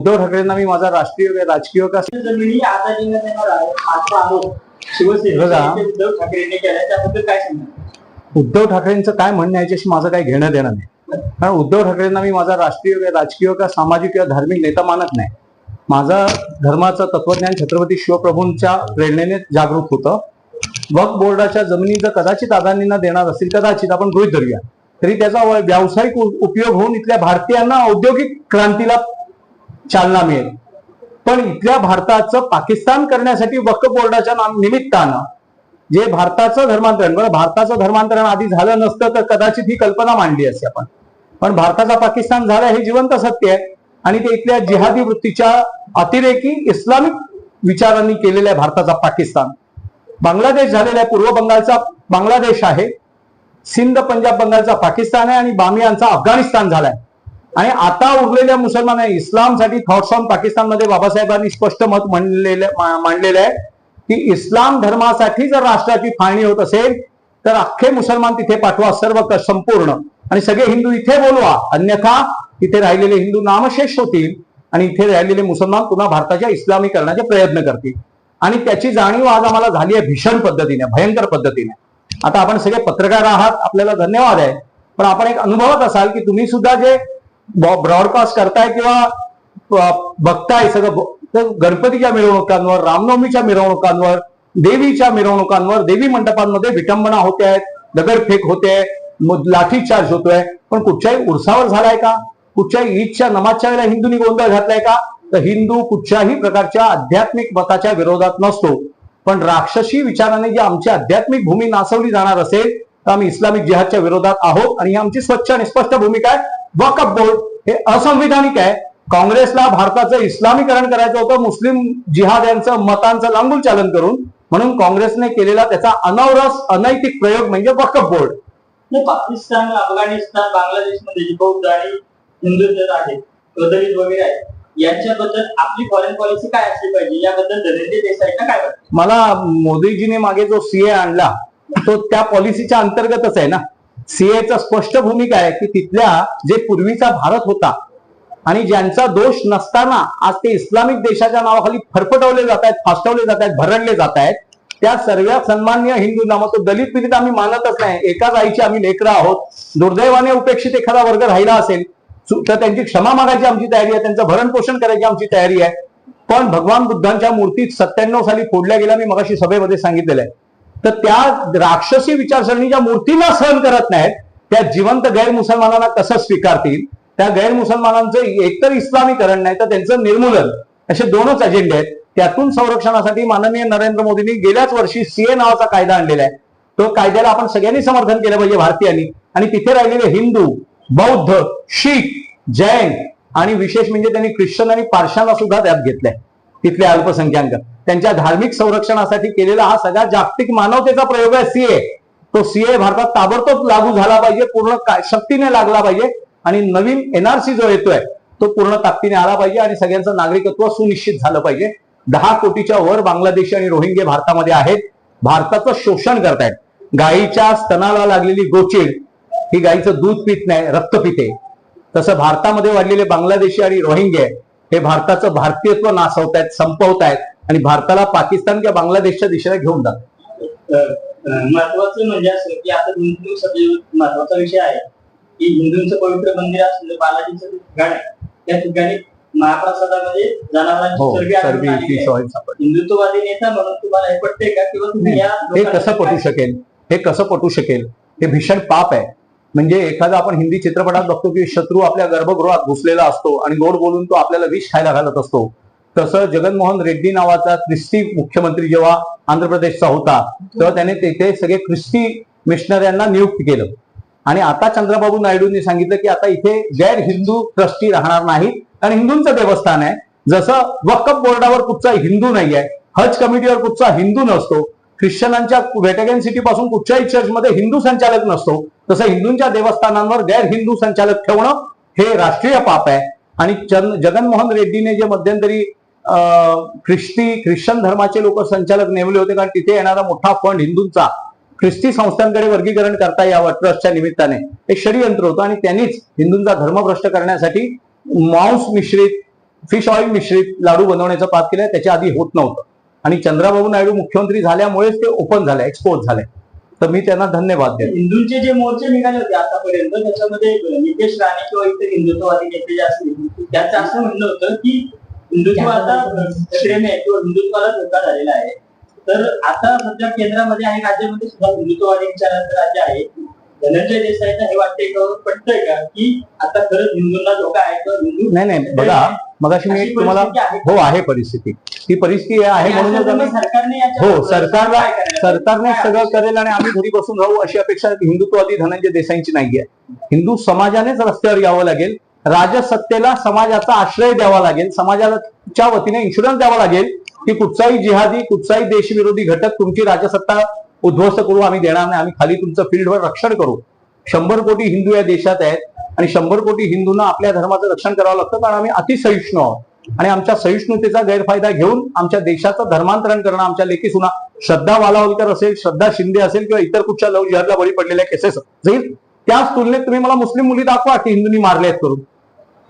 उद्धव ठाकरेंना मी माझा राष्ट्रीय राजकीय का उद्धव ठाकरेंचं काय म्हणणं याच्याशी माझं काही घेणं देणं नाही. कारण उद्धव ठाकरेंना मी माझा राष्ट्रीय राजकीय का सामाजिक किंवा धार्मिक नेता मानत नाही. माझा धर्माचं तत्वज्ञान छत्रपती शिवप्रभूंच्या प्रेरणेने जागरूक होतं. वक्फ बोर्डाच्या जमिनी जर कदाचित अदानींना देणार असतील कदाचित आपण गृहित धरूया. तरी त्याचा व्यावसायिक उपयोग होऊन इथल्या भारतीयांना औद्योगिक क्रांतीला चालना मिळेल. पण इथल्या भारताचं पाकिस्तान करण्यासाठी वक्फ बोर्डाच्या नाम- निमित्तानं जे भारताचं धर्मांतरण बरं भारताचं धर्मांतरण आधी झालं नसतं तर कदाचित ही कल्पना मांडली असते आपण. पण भारताचा पाकिस्तान झाला हे जिवंत सत्य आहे आणि ते इथल्या जिहादी वृत्तीच्या अतिरेकी इस्लामिक विचारांनी केलेल्या आहे भारताचा पाकिस्तान. बांगलादेश झालेला आहे पूर्व बंगालचा बांगलादेश आहे सिंध पंजाब बंगालचा पाकिस्तान आहे आणि बामियांचा अफगाणिस्तान झालाय. आणि आता उरलेल्या मुसलमान इस्लामसाठी थॉट्स ऑन पाकिस्तानमध्ये बाबासाहेबांनी स्पष्ट मत मांडलेलं मांडलेलं आहे की इस्लाम धर्मासाठी जर राष्ट्राची फाळणी होत असेल तर अख्खे मुसलमान तिथे पाठवा सर्व संपूर्ण. आणि सगळे हिंदू इथे बोलवा. अन्यथा इथे राहिलेले हिंदू नामशेष होतील आणि इथे राहिलेले मुसलमान पुन्हा भारताच्या इस्लामीकरणाचे प्रयत्न करतील. आणि त्याची जाणीव आज आम्हाला झाली आहे भीषण पद्धतीने भयंकर पद्धतीने. आता आपण सगळे पत्रकार आहात आपल्याला धन्यवाद आहे. पण आपण एक अनुभवत असाल की तुम्ही सुद्धा जे ब्रॉडकास्ट करताय किंवा बघताय सगळं तर गणपतीच्या मिरवणुकांवर रामनवमीच्या मिरवणुकांवर देवीच्या मिरवणुकांवर देवी मंडपांमध्ये विटंबना होते आहेत दगडफेक होते लाठीचार्ज होतोय. पण कुठच्याही उरसावर झालाय का? कुठच्याही ईदच्या नमाजच्या वेळेला हिंदूंनी गोंधळ घातलाय का? तर हिंदू कुठच्याही प्रकारच्या आध्यात्मिक मताच्या विरोधात नसतो. पण राक्षसी विचाराने जी आमची आध्यात्मिक भूमी नासवली जाणार असेल तर आम्ही इस्लामिक जिहादच्या विरोधात आहोत आणि ही आमची स्वच्छ आणि स्पष्ट भूमिका आहे. वकफ बोर्ड हे असंविधानिक आहे. काँग्रेसला भारताचं इस्लामीकरण करायचं होतं. मुस्लिम जिहाद यांचं मतांचं लांबूल चालन करून म्हणून काँग्रेसने केलेला त्याचा अनवरस अनैतिक प्रयोग म्हणजे वकफ बोर्ड पाकिस्तान अफगाणिस्तान बांगलादेशमध्ये जी बौद्ध आणि हिंदू जर आहेत प्रदलित वगैरे आहेत यांच्याबद्दल आपली फॉरेन पॉलिसी काय असली पाहिजे? याबद्दल धनंजय देसाईंना काय वाटतं? मला मोदीजीने मागे जो सीए आणला तो त्या पॉलिसीच्या अंतर्गतच आहे ना? सीएचा स्पष्ट भूमिका आहे की तिथल्या जे पूर्वीचा भारत होता आणि ज्यांचा दोष नसताना आज ते इस्लामिक देशाच्या नावाखाली फरफटवले जात आहेत फासटवले जात आहेत भरडले जात आहेत त्या सर्व सन्मान्य हिंदूंना मग तो दलित पीडित आम्ही मानतच नाही. एकाच आईची आम्ही लेकर आहोत. दुर्दैवाने उपेक्षित एखादा वर्ग राहिला असेल तर त्यांची क्षमा मागायची आमची तयारी आहे त्यांचं भरण पोषण करायची आमची तयारी आहे. पण भगवान बुद्धांच्या मूर्तीत सत्त्याण्णव साली फोडल्या गेल्या मी मगाशी सभेमध्ये सांगितलेलं आहे. तर त्या राक्षसी विचारसरणीच्या मूर्तींना सहन करत नाहीत त्या जिवंत गैर मुसलमानांना कसं स्वीकारतील? त्या गैर मुसलमानांचं एकतर इस्लामीकरण नाही तर त्यांचं निर्मूलन असे दोनच अजेंडे आहेत. त्यातून संरक्षणासाठी माननीय नरेंद्र मोदींनी गेल्याच वर्षी सीए नावाचा कायदा आणलेला आहे. तो कायद्याला आपण सगळ्यांनी समर्थन केलं पाहिजे भारतीयांनी. आणि तिथे राहिलेले हिंदू बौद्ध शीख जैन आणि विशेष म्हणजे त्यांनी ख्रिश्चन आणि पारशांना सुद्धा त्यात घेतलंय. तिथले अल्पसंख्याक. त्यांच्या धार्मिक संरक्षणासाठी केलेला हा सगळा जागतिक मानवतेचा प्रयोग आहे सीए तो सीए भारतात ताबडतोब लागू झाला पाहिजे पूर्ण काय- शक्तीने लागला पाहिजे आणि नवीन एनआरसी जो येतोय तो पूर्ण ताकदीने आला पाहिजे आणि सगळ्यांचं नागरिकत्व सुनिश्चित झालं पाहिजे. दहा कोटीच्या वर बांगलादेशी आणि रोहिंगे भारतामध्ये आहेत. भारताचं शोषण करतायत. गायीच्या स्तनाला लागलेली गोचिड ही गायीचं दूध पित नाही रक्त पिते. तसं भारतामध्ये वाढलेले बांगलादेशी आणि रोहिंगे हे भारताचं भारतीयत्व नासवतायत संपवतायत आणि भारताला पाकिस्तान किंवा बांगलादेशच्या दिशेला घेऊन जातात. महत्वाचं म्हणजे असं की आता दोन दिवसाचा महत्त्वाचा विषय आहे की हिंदूंचं पवित्र मंदिर असलेलं बालाजीचं ठिकाण आहे त्या ठिकाणी महाप्रसादामध्ये जनावरांची हो हिंदुत्ववादी नेता म्हणून तुम्हाला हे पटते का? किंवा तुम्ही या हे कसं पटू शकेल? हे कसं पटू शकेल? हे भीषण पाप आहे. म्हणजे एखादा आपण हिंदी चित्रपटात बघतो की शत्रू आपल्या गर्भगृहात घुसलेला असतो आणि गोड बोलून तो आपल्याला विष खायला घालत असतो. तसं जगनमोहन रेड्डी नावाचा ख्रिस्ती मुख्यमंत्री जेव्हा आंध्र प्रदेशचा होता तेव्हा त्याने तेथे सगळे ख्रिस्ती मिशनऱ्यांना नियुक्त केलं. आणि आता चंद्रबाबू नायडूंनी सांगितलं की आता इथे गैर हिंदू ट्रस्टी राहणार नाहीत आणि हिंदूंचं देवस्थान आहे. जसं वक्फ बोर्डावर कुठचा हिंदू नाही आहे हज कमिटीवर कुठचा हिंदू नसतो ख्रिश्चनांच्या व्हॅटिकन सिटी पासून कुठच्याही चर्चमध्ये हिंदू संचालक नसतो तसं हिंदूंच्या देवस्थानांवर गैर हिंदू संचालक ठेवणं हे राष्ट्रीय पाप आहे. आणि जगनमोहन रेड्डीने जे मध्यंतरी अं, ख्रिस्ती ख्रिश्चन धर्माचे लोक संचालक नेमले होते कारण तिथे येणारा मोठा फंड हिंदूंचा ख्रिस्ती संस्थांकडे वर्गीकरण करता यावं ट्रस्टच्या निमित्ताने. हे षडयंत्र होतं आणि त्यांनीच हिंदूंचा धर्मभ्रष्ट करण्यासाठी मांस मिश्रित फिश ऑइल मिश्रित लाडू बनवण्याचं पाप केलंय त्याच्या आधी होत नव्हतं. आणि चंद्राबाबू नायडू मुख्यमंत्री झाल्यामुळेच ते ओपन झालंय एक्सपोज झालंय तर मी त्यांना धन्यवाद देतो. हिंदूंचे जे मोर्चे निघाले होते आतापर्यंत त्याच्यामध्ये नितेश राणे किंवा इतर हिंदुत्ववादी नेते जे असतील त्यांचं असं म्हणणं होतं की हिंदुत्व आता प्रेम आहे किंवा हिंदुत्वाला धोका झालेला आहे. तर आता सध्या केंद्रामध्ये आणि राज्यामध्ये सुद्धा हिंदुत्ववादी विचारांचं राज्य आहे. धनंजय देसाईंना हे वाटते का पटतंय का? की आता खरंच हिंदूंना धोका आहे किंवा हिंदू नाही नाही बघा मगाशी मी अशी तुम्हाला परिस्थिती आहे. हो आहे परिस्थिती. ती परिस्थिती आहे म्हणूनच हो सरकारला सरकारने? सगळं करेल आणि आम्ही घरी बसून राहू अशी अपेक्षा हिंदुत्ववादी धनंजय देसाईंची नाहीये. हिंदू समाजानेच रस्त्यावर यावं लागेल. राजसत्तेला समाजाचा आश्रय द्यावा लागेल. समाजाच्या वतीने इन्शुरन्स द्यावा लागेल. की कुठचाही जिहादी कुठचाही देशविरोधी घटक तुमची राजसत्ता उद्ध्वस्त करू आम्ही देणार नाही आम्ही खाली तुमचं फील्डवर रक्षण करू. शंभर कोटी हिंदू या देशात आहेत आणि शंभर कोटी हिंदूंना आपल्या धर्माचं रक्षण करावं लागतं कारण आम्ही अतिसहिष्णू आहोत. आणि आमच्या सहिष्णुतेचा गैरफायदा घेऊन आमच्या देशाचं धर्मांतरण करणं आमच्या लेखी सुना श्रद्धा वालावलकर असेल श्रद्धा शिंदे असेल किंवा इतर कुठच्या लव जिहादला बळी पडलेल्या केसेस जाईल त्याच तुलनेत तुम्ही मला मुस्लिम मुली दाखवा की हिंदूंनी मारले आहेत करून.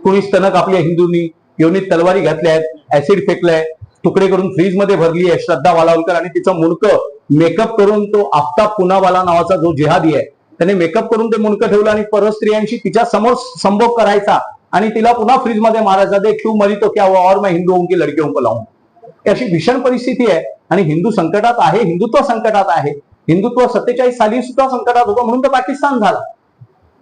कुणी स्तनक आपल्या हिंदूंनी योनीत तलवारी घातल्या आहेत ऍसिड फेकलाय तुकडे करून फ्रीजमध्ये भरली आहे श्रद्धा वालावलकर आणि तिचं मुंडकं मेकअप करून तो आफ्ताब पुनावाला नावाचा जो जिहादी आहे त्याने मेकअप करून ते मुंडकं ठेवलं आणि परस्त्रियांशी तिच्या समोर संभोग करायचा आणि तिला पुन्हा फ्रीजमध्ये मारायचा. दे क्यू मरी तो क्या हुआ? और मैं हिंदुओं की लडके होऊन लावून अशी भीषण परिस्थिती आहे आणि हिंदू संकटात आहे हिंदुत्व संकटात आहे. हिंदुत्व सत्तेचाळीस साली सुद्धा संकटात होतं म्हणून तर पाकिस्तान झाला.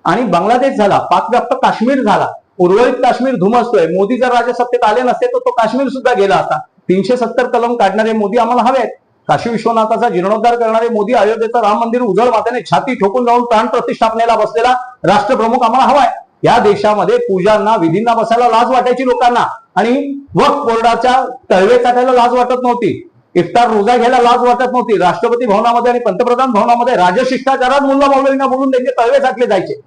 आणि बांगलादेश झाला पाकव्याप्त काश्मीर झाला. उर्वरित काश्मीर धुमसतोय. मोदी जर राजसत्तेत आले नसते तर तो काश्मीर सुद्धा गेला असता. तीनशे सत्तर कलम काढणारे मोदी आम्हाला हवे आहेत. काशी विश्वनाथाचा जीर्णोद्धार करणारे मोदी अयोध्येचं राम मंदिर उजळ मात्याने छाती ठोकून जाऊन प्राण प्रतिष्ठापनेला बसलेला राष्ट्रप्रमुख आम्हाला हवाय या देशामध्ये पूजांना विधींना बसायला लाज वाटायची लोकांना. आणि वक्फ बोर्डाच्या तळवे काढायला लाज वाटत नव्हती. इफ्तार रोजा घ्यायला लाज वाटत नव्हती. राष्ट्रपती भवनामध्ये आणि पंतप्रधान भवनामध्ये राजशिष्टाचारात मुल्ला मौलवींना बोलून त्यांचे तळवे टाकले जायचे.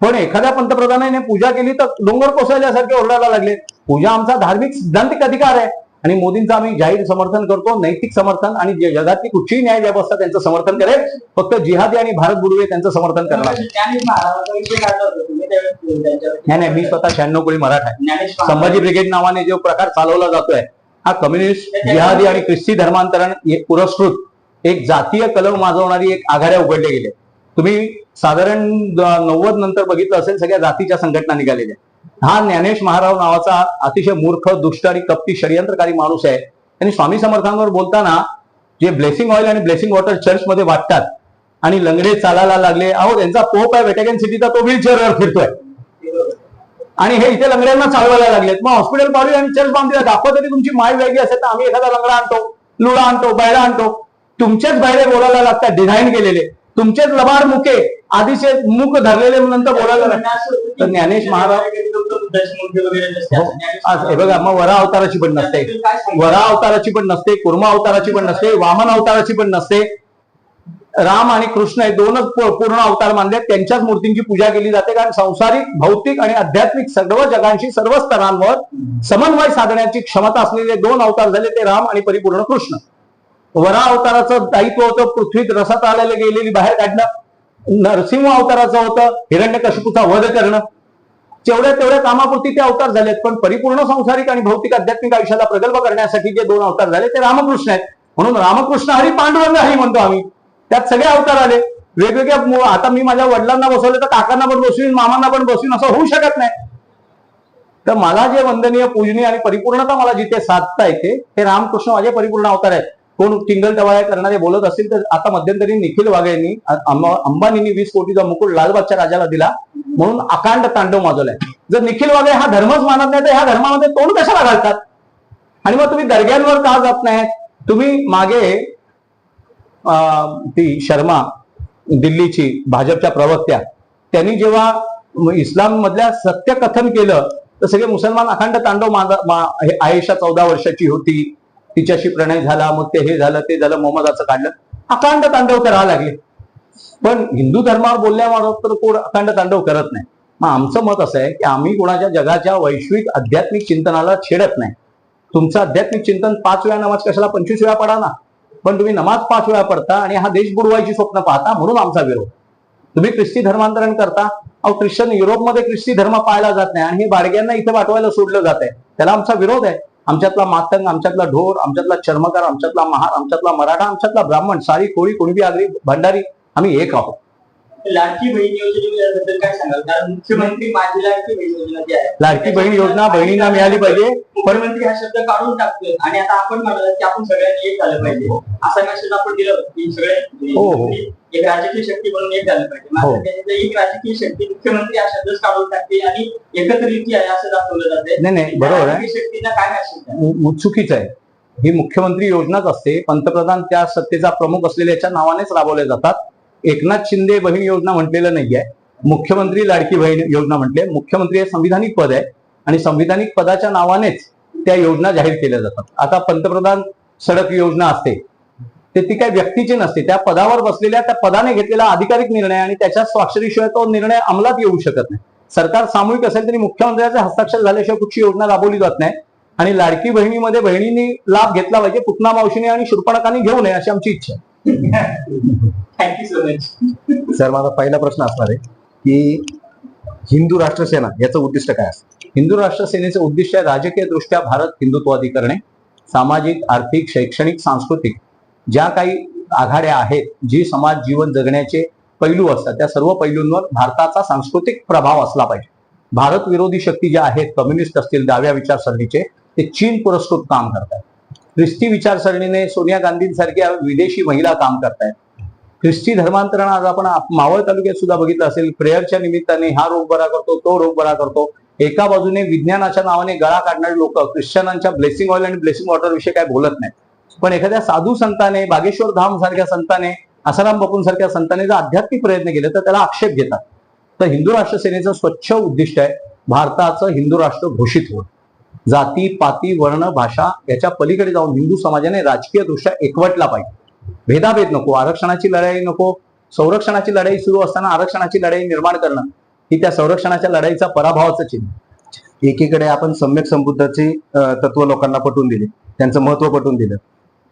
पण एखाद्या पंतप्रधानाने पूजा केली तर डोंगर कोसळल्यासारखे ओरडायला लागले. पूजा आमचा धार्मिक सिद्धांतिक अधिकार आहे. आणि मोदींचं आम्ही जाहीर समर्थन करतो नैतिक समर्थन आणि जगातली कुठचीही न्याय व्यवस्था त्यांचं समर्थन करेल फक्त जिहादी आणि भारत बुडवे त्यांचं समर्थन करणार. नाही. त्यांच्यावर. नाही नाही मी स्वतः शहाण्णव कोळी मराठा आहे. संभाजी ब्रिगेड नावाने जो प्रकार चालवला जातोय हा कम्युनिस्ट जिहादी आणि ख्रिस्ती धर्मांतरण पुरस्कृत एक जातीय कलम माजवणारी एक आघाड्या उघडले गेले तुम्ही साधारण नव्वद नंतर बघितलं असेल सगळ्या जातीच्या संघटना निघालेल्या हा ज्ञानेश महाराव नावाचा अतिशय मूर्ख दुष्ट आणि कपटी षडयंत्रकारी माणूस आहे. आणि स्वामी समर्थांवर बोलताना जे ब्लेसिंग ऑइल आणि ब्लेसिंग वॉटर चर्चमध्ये वाटतात आणि लंगडे चालायला लागले अहो त्यांचा पोप आहे वेटेगन सिटीचा तो व्हीलचेअरवर फिरतोय. आणि हे इथे लंगड्यांना चालवायला लागलेत. मग हॉस्पिटल पाडूया आणि चर्च बांधूया दाखवा तरी तुमची माय वेगळी असेल तर आम्ही एखादा लंगडा आणतो लुळा आणतो बैला आणतो. तुमचेच बैले बोलायला लागतात डिझाईन केलेले. तुमचेच लबाड मुके आधीचे मुख धरलेले नंतर बोलायला नाही तर ज्ञानेश महाराज- हो, हे बघा मग वरा अवताराची पण नसते. वरा अवताराची पण नसते कुर्मा अवताराची पण नसते वामन अवताराची पण नसते. राम आणि कृष्ण हे दोनच पूर्ण अवतार मानले. त्यांच्याच मूर्तींची पूजा केली जाते. कारण संसारिक भौतिक आणि आध्यात्मिक सर्व जगांशी सर्व स्तरांवर समन्वय साधण्याची क्षमता असलेले दोन अवतार झाले ते राम आणि परिपूर्ण कृष्ण. वरा अवताराचं दायित्व होतं पृथ्वीत रसात आलेले गेलेली बाहेर काढणं नरसिंह अवताराचं होतं हिरण्यकशिपूचा वध करणं. तेवढ्या तेवढ्या कामापुरती ते अवतार झालेत पण परिपूर्ण संसारिक आणि भौतिक आध्यात्मिक आयुष्याला प्रगल्भ करण्यासाठी जे दोन अवतार झाले ते रामकृष्ण आहेत. म्हणून रामकृष्ण हरी पांडुरंग हरी म्हणतो आम्ही. त्यात सगळे अवतार आले. वेगवेगळ्या आता मी माझ्या वडिलांना बसवले तर काकांना पण बसवीन मामांना पण बसवीन असं होऊ शकत नाही. तर मला जे वंदनीय पूजनीय आणि परिपूर्णता मला जिथे साधता येते हे रामकृष्ण माझे परिपूर्ण अवतार आहेत. कोण टिंगल टवाळ्या करणारे बोलत असतील तर आता मध्यंतरी निखिल वाघ यांनी अंबानींनी वीस कोटीचा मुकुट लालबागच्या राजाला दिला म्हणून अकांड तांडव माजवलाय. जर निखिल वाघे हा धर्मच मानत नाही तर ह्या धर्मामध्ये तोंड कशाला घालतात? आणि मग तुम्ही दर्ग्यांवर का जात नाही तुम्ही मागे अं, ती शर्मा दिल्लीची भाजपच्या प्रवक्त्या त्यांनी जेव्हा इस्लाम मधल्या सत्य कथन केलं तर सगळे मुसलमान अखंड तांडव मा- आयशा चौदा वर्षाची होती. तिच्याशी प्रणय झाला मग ते हे झालं ते झालं मोहम्मदाचं काढलं. अखंड तांडव करायला लागले. पण हिंदू धर्मावर बोलल्यावर तर कोण अखंड तांडव करत नाही. मग आमचं मत असं आहे की आम्ही कोणाच्या जगाच्या वैश्विक आध्यात्मिक चिंतनाला छेडत नाही. तुमचं आध्यात्मिक चिंतन पाच वेळा नमाज कशाला? पंचवीस वेळा पडा ना. पण तुम्ही नमाज पाच वेळा पडता आणि हा देश बुडवायची स्वप्न पाहता म्हणून आमचा विरोध. तुम्ही ख्रिस्ती धर्मांतरण करता. अहो ख्रिश्चन युरोपमध्ये ख्रिस्ती धर्म पाळला जात नाही आणि हे बाडग्यांना इथे पाठवायला सोडलं जात आहे. त्याला आमचा विरोध आहे. आमच्यातला मातंग आमच्यातला ढोर आमच्यातला चर्मकार आमच्यातला महार आमच्यातला मराठा आमच्यातला ब्राह्मण सारी कोळी कुणबी आगरी भंडारी आम्ही एक आहोत. लाडकी बहीण योजनेबद्दल काय सांगाल? कारण मुख्यमंत्री माझी लाडकी बहीण योजना जी आहे लाडकी बहीण योजना बहिणींना मिळाली पाहिजे. मुख्यमंत्री हा शब्द काढून टाकतोय. आणि आता आपण म्हणाल की आपण सगळ्यांनी एक झालं पाहिजे. असा मेसेज आपण दिला की सगळे हो, हो. एक राजकीय शक्ती म्हणून एक झालं पाहिजे. हो. एक राजकीय शक्ती मुख्यमंत्री हा शब्दच काढून टाकते आणि एकत्र युती आहे असं दाखवलं जाते नाही नाही बरोबर आहे. शक्तीला काय मेसेज चुकीचं आहे. ही मुख्यमंत्री योजनाच असते. पंतप्रधान त्या सत्तेचा प्रमुख असलेल्याच्या नावानेच राबवल्या जातात. एकनाथ शिंदे बहीण योजना म्हटलेलं नाहीये. मुख्यमंत्री लाडकी बहीण योजना म्हटले. मुख्यमंत्री हे संविधानिक पद आहे आणि संविधानिक पदाच्या नावानेच त्या योजना जाहीर केल्या जातात. आता पंतप्रधान सडक योजना असते ते ती काही व्यक्तीची नसते. त्या पदावर बसलेल्या त्या पदाने घेतलेला अधिकारिक निर्णय आणि त्याच्या स्वाक्षरीशिवाय तो निर्णय अंमलात येऊ शकत नाही. सरकार सामूहिक असेल तरी मुख्यमंत्र्याचे हस्ताक्षर झाल्याशिवाय कुठची योजना राबवली जात नाही. आणि लाडकी बहिणीमध्ये बहिणींनी लाभ घेतला पाहिजे पुतना मावशीने आणि शुर्पणकांनी घेऊ नये अशी आमची इच्छा आहे. थँक्यू सो मच सर माझा पहिला प्रश्न असणार आहे की हिंदू राष्ट्रसेना याचं उद्दिष्ट काय असतं? हिंदू राष्ट्रसेनेचं उद्दिष्ट आहे राजकीय दृष्ट्या भारत हिंदुत्ववादी करणे सामाजिक आर्थिक शैक्षणिक सांस्कृतिक ज्या काही आघाड्या आहेत जी समाज जीवन जगण्याचे पैलू असतात त्या सर्व पैलूंवर भारताचा सांस्कृतिक प्रभाव असला पाहिजे. भारत विरोधी शक्ती ज्या आहेत कम्युनिस्ट असतील डाव्या विचारसरणीचे ते चीन पुरस्कृत काम करतात. ख्रिस्ती विचारसरणीने सोनिया गांधींसारख्या विदेशी महिला काम करतायत. ख्रिस्ती धर्मांतरण आज आपण मावळ तालुक्यात सुद्धा बघितलं असेल. प्रेयरच्या निमित्ताने हा रोग बरा करतो तो रोग बरा करतो. एका बाजूने विज्ञानाच्या नावाने गळा काढणारे लोक ख्रिश्चनांच्या ब्लेसिंग ऑइल आणि ब्लेसिंग वॉटर विषयी काय बोलत नाहीत. पण एखाद्या साधू संताने बागेश्वर धाम सारख्या संताने आसाराम बापूंसारख्या संताने जर आध्यात्मिक प्रयत्न केले तर त्याला आक्षेप घेतात. तर हिंदू राष्ट्र सेनेचं स्वच्छ उद्दिष्ट आहे भारताचं हिंदू राष्ट्र घोषित होणं. जाती पाती वर्ण भाषा याच्या पलीकडे जाऊन हिंदू समाजाने राजकीय दृष्ट्या एकवटला पाहिजे. भेदाभेद नको आरक्षणाची लढाई नको. संरक्षणाची लढाई सुरू असताना आरक्षणाची लढाई निर्माण करणं ही त्या संरक्षणाच्या लढाईचा पराभवाचं चिन्ह एकीकडे आपण सम्यक संबुद्धाचे तत्व लोकांना पटवून दिले त्यांचं महत्त्व पटवून दिलं.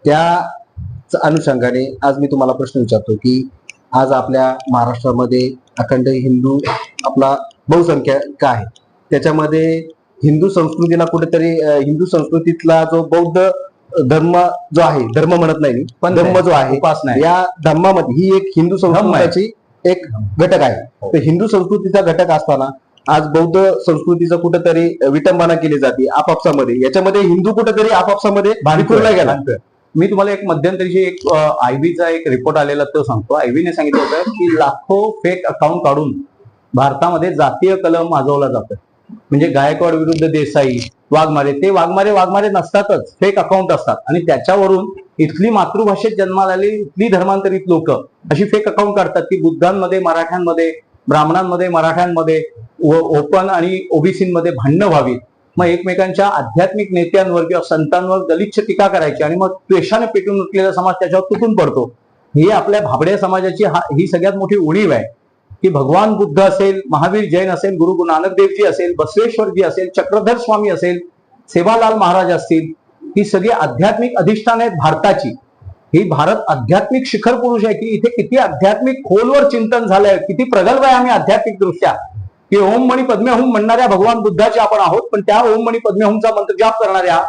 त्या अनुषंगाने आज मी तुम्हाला प्रश्न विचारतो की आज आपल्या महाराष्ट्रामध्ये अखंड हिंदू आपला बहुसंख्याक आहे. त्याच्यामध्ये हिंदू संस्कृतीला कुठेतरी हिंदू संस्कृतीतला जो बौद्ध धर्म जो आहे धर्म म्हणत नाही पण धम्म जो आहे उपासना. या धम्मामध्ये ही एक हिंदू. संस्कृतीची एक घटक आहे. तर हिंदू संस्कृतीचा घटक असताना आज बौद्ध संस्कृतीचं कुठेतरी विटंबना केली जाते आपापसामध्ये. याच्यामध्ये हिंदू कुठेतरी आपापसामध्ये विखुरला गेला. मी तुम्हाला एक मध्यंतरीची एक आयबीचा एक रिपोर्ट आलेला तो सांगतो. आयबीने सांगितलं होतं की लाखो फेक अकाउंट काढून भारतामध्ये जातीय कलम माजवला जातो म्हणजे गायकवाड विरुद्ध देसाई वाघमारे ते वाघमारे वाघमारे नसतातच. फेक अकाउंट असतात. आणि त्याच्यावरून इथली मातृभाषेत जन्माला आलेली इथली धर्मांतरित लोक अशी फेक अकाउंट काढतात की बुद्धांमध्ये मराठ्यांमध्ये ब्राह्मणांमध्ये मराठ्यांमध्ये ओपन आणि ओबीसीमध्ये भांडणं व्हावीत मग एकमेकांच्या आध्यात्मिक नेत्यांवर किंवा संतांवर गलिच्छ टीका करायची आणि मग त्वेषाने पेटून उठलेला समाज त्याच्यावर तुटून पडतो. ही आपल्या भाबड्या समाजाची हा- ही सगळ्यात मोठी उणीव आहे. की भगवान बुद्ध असेल महावीर जैन असेल गुरु नानक देवजी असेल बसवेश्वरजी असेल चक्रधर स्वामी असेल सेवालाल महाराज असतील ही सगळी आध्यात्मिक अधिष्ठान आहेत भारताची. ही भारत आध्यात्मिक शिखर पुरुष आहे की इथे किती आध्यात्मिक खोलवर चिंतन झालंय किती प्रगल्भ आहे आम्ही आध्यात्मिक दृष्ट्या की ओम मणी पद्मे होम म्हणणाऱ्या भगवान बुद्धाचे आपण आहोत पण त्या ओम मणी पद्मे होमचा मंत्र जाप करणाऱ्या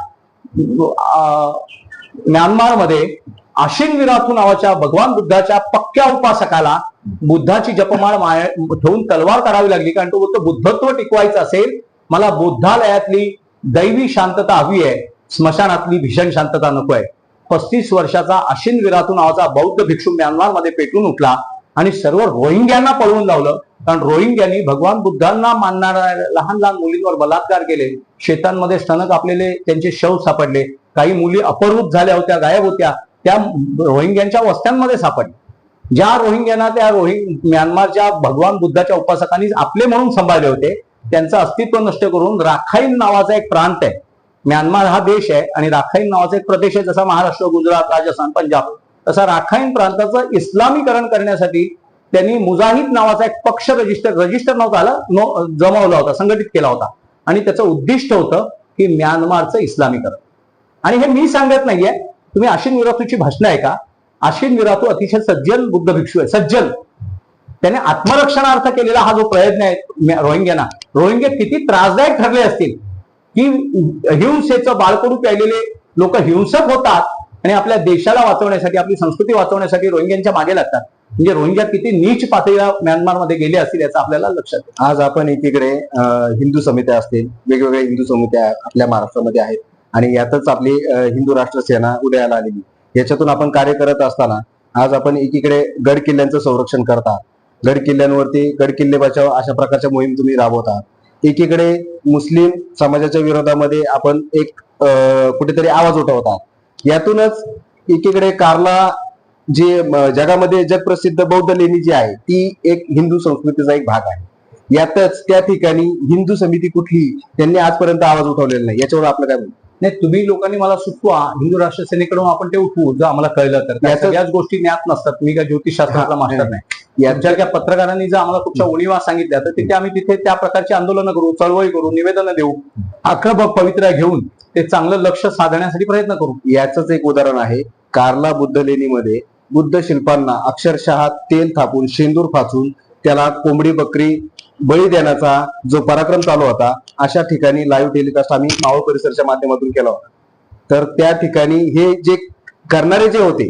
म्यानमारमध्ये आशिन विराथू नावाच्या भगवान बुद्धाच्या पक्क्या उपासकाला बुद्धाची जपमाळ माया ठेवून तलवार करावी लागली. कारण तो बोलतो बुद्धत्व टिकवायचं असेल मला बुद्धालयातली दैवी शांतता हवी आहे. स्मशानातली भीषण शांतता नको आहे. पस्तीस वर्षाचा आशिन विरातू नावाचा बौद्ध भिक्षू म्यानमारमध्ये पेटून उठला आणि सर्व रोहिंग्यांना पळवून लावलं. कारण रोहिंग्यांनी भगवान बुद्धांना मानणाऱ्या लहान लहान मुलींवर बलात्कार केले. शेतांमध्ये स्तन कापलेले त्यांचे शव सापडले. काही मुली अपरूप झाल्या होत्या गायब होत्या. त्या रोहिंग्यांच्या वस्त्यांमध्ये सापडल्या. ज्या रोहिंग्यांना त्या रोहिंग म्यानमारच्या भगवान बुद्धाच्या उपासकांनी आपले म्हणून सांभाळले होते त्यांचं अस्तित्व नष्ट करून राखाईन नावाचा एक प्रांत आहे. म्यानमार हा देश आहे आणि राखाईन नावाचा एक प्रदेश आहे जसा महाराष्ट्र गुजरात राजस्थान पंजाब. तसा राखाईन प्रांताचं इस्लामीकरण करण्यासाठी त्यांनी मुजाहिद नावाचा एक पक्ष रजिस्टर रजिस्टर नव्हता आला नो जमवला होता संघटित केला होता. आणि त्याचं उद्दिष्ट होतं की म्यानमारचं इस्लामीकरण. आणि हे मी सांगत नाहीये. तुम्ही आशिन विरातूची भाषणं आहे का आशिन विरातू अतिशय सज्जन बुद्ध भिक्षू आहे सज्जन. त्याने आत्मरक्षणार्थ केलेला हा जो प्रयत्न आहे रोहिंग्यांना रोहिंगे किती त्रासदायक ठरले असतील की हिंसेचं बाळकडू प्यायलेले लोक हिंसक होतात आणि आपल्या देशाला वाचवण्यासाठी आपली संस्कृती वाचवण्यासाठी रोहिंग्यांच्या मागे लागतात. म्हणजे रोहिंग्या किती नीच पातळीला म्यानमारमध्ये गेले असतील याचं आपल्याला लक्षात आज आपण एकीकडे हिंदू समित्या असतील वेगवेगळ्या हिंदू समित्या आपल्या महाराष्ट्रामध्ये आहेत आणि यातच आपली हिंदू राष्ट्र सेना उदयाला आलेली. याच्यातून आपण कार्य करत असताना आज आपण एकीकडे गड किल्ल्यांचं संरक्षण करता गड किल्ल्यांवरती गड किल्ले बचाव अशा प्रकारच्या मोहीम तुम्ही राबवता. एकीकडे मुस्लिम समाजाच्या विरोधामध्ये आपण एक अं, कुठेतरी आवाज उठवता यातूनच एकीकडे कार्ला जे जगामध्ये जगप्रसिद्ध बौद्ध लेणी जी आहे ती एक हिंदू संस्कृतीचा एक भाग आहे. यातच त्या ठिकाणी हिंदू समिती कुठली त्यांनी आजपर्यंत आवाज उठवलेला नाही. याच्यावर आपलं काय म्हणतो नाही तुम्ही लोकांनी मला सुचवा हिंदू राष्ट्र सेनेकडून आपण ते उठवू जर आम्हाला कळलं तर. सगळ्याच गोष्टी ज्ञात नसतात. मी काय ज्योतिषशास्त्रातला मास्टर नाही. याच्या तुमच्या पत्रकारांनी जर आम्हाला कुठच्या उणीवा सांगितल्या तर तिथे आम्ही तिथे त्या प्रकारची आंदोलनं करू चळवळी करू निवेदनं देऊ. अख्रब पवित्र्या घेऊन ते चांगलं लक्ष साधण्यासाठी प्रयत्न करू. याचंच एक उदाहरण आहे. कार्ला बुद्ध लेणीमध्ये बुद्ध शिल्पांना अक्षरशः तेल थापून शेंदूर फासून त्याला कोंबडी बकरी बळी देण्याचा जो पराक्रम चालू होता अशा ठिकाणी लाईव्ह टेलिकास्ट आम्ही मावळ परिसरच्या माध्यमातून केला होता. तर त्या ठिकाणी हे जे करणारे जे होते